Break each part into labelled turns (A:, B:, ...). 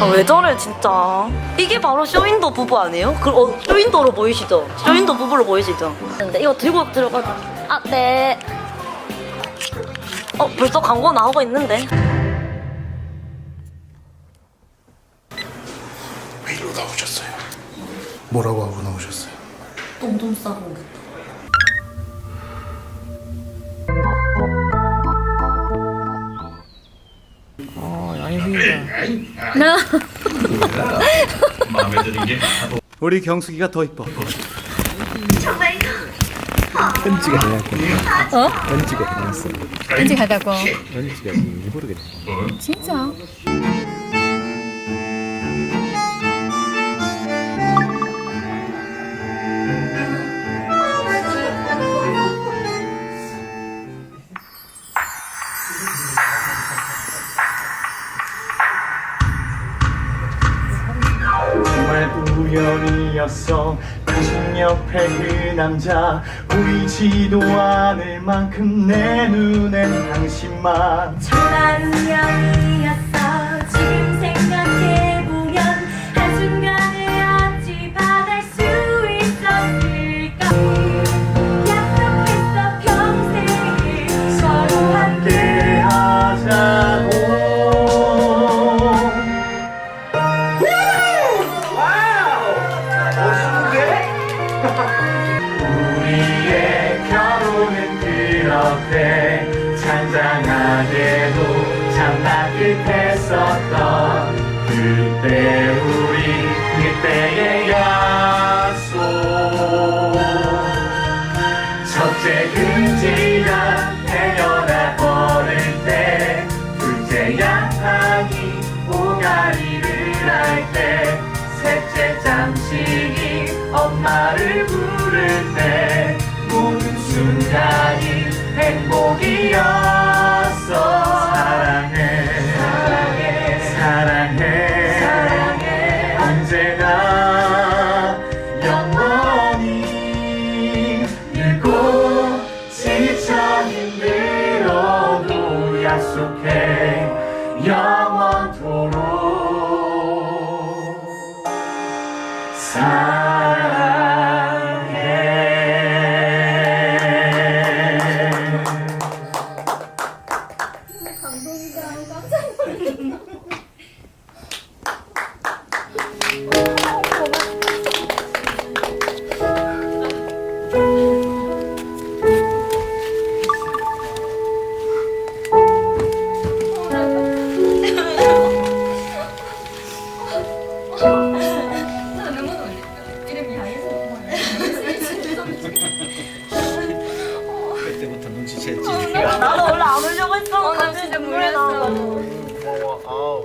A: 아, 왜 저래 진짜 이게 바로 쇼윈도 부부 아니에요? 그 어, 쇼윈도로 보이시죠? 쇼윈도 부부로 보이시죠? 근데 이거 들고 들어가 아네 어 벌써 광고 나오고 있는데
B: 왜 이리로 나오셨어요? 뭐라고 하고 나오셨어요?
A: 똥좀 싸고 오겠다
C: 마음에 드는 게
B: 우리 경숙이가 더 이뻐.
D: 편지가 해놨고 어? 편지가 해놨어.
E: 끔찍하다고.
D: 편지가 일부러 그래
E: 진짜
F: 당신 옆에 그 남자 보이지도 않을 만큼 내 눈엔 당신만.
G: 정말 우연
F: 우리의 결혼은 그렇게 잔잔하게도 참 따뜻했었던 그때 우리 그때의 약속. 첫째 금지가 태어나 버릴 때 둘째 양팡이 오가리를 할 때 셋째 장식이 엄마를 때 모든 순간이 행복이었어. 사랑해. 사랑해. 사랑해. 사랑해 언제나 영원히 늙고 지쳐 힘들어도 약속해. 영원토록. 사랑
D: 그때부터 눈치챘지
A: 나도 원래 안 울려고 했어.
E: 어,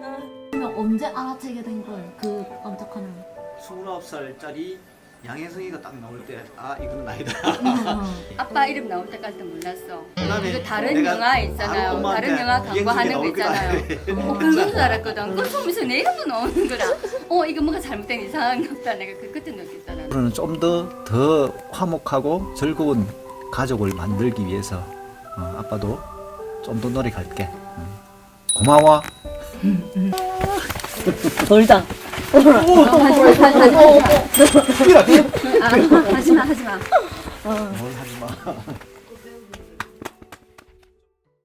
E: 나 진짜 몰랐어.
H: 언제 알아채게 된 거예요? 그 깜짝하는
D: 29살짜리 양혜성이가 딱 나올 때 아 이건 아니다.
E: 아빠 이름 나올 때까지도 몰랐어.
D: 그다음에
E: 그 다른
D: 내가
E: 영화 있잖아요.
D: 다른 엄마한테
E: 영화 광고하는 거. 있잖아요. 어, 그건 줄 알았거든. 그 속에서 내 이름도 나오는 거라 어 이거 뭔가 잘못된 이상한 거 없다. 내가 그 그때 느꼈다 나는.
D: 앞으로는 좀 더 더 화목하고 즐거운 가족을 만들기 위해서 어, 아빠도 좀더 노력할게. 응. 고마워.
A: 놀자.
E: 하지마 하지마.
D: 뭘 하지 마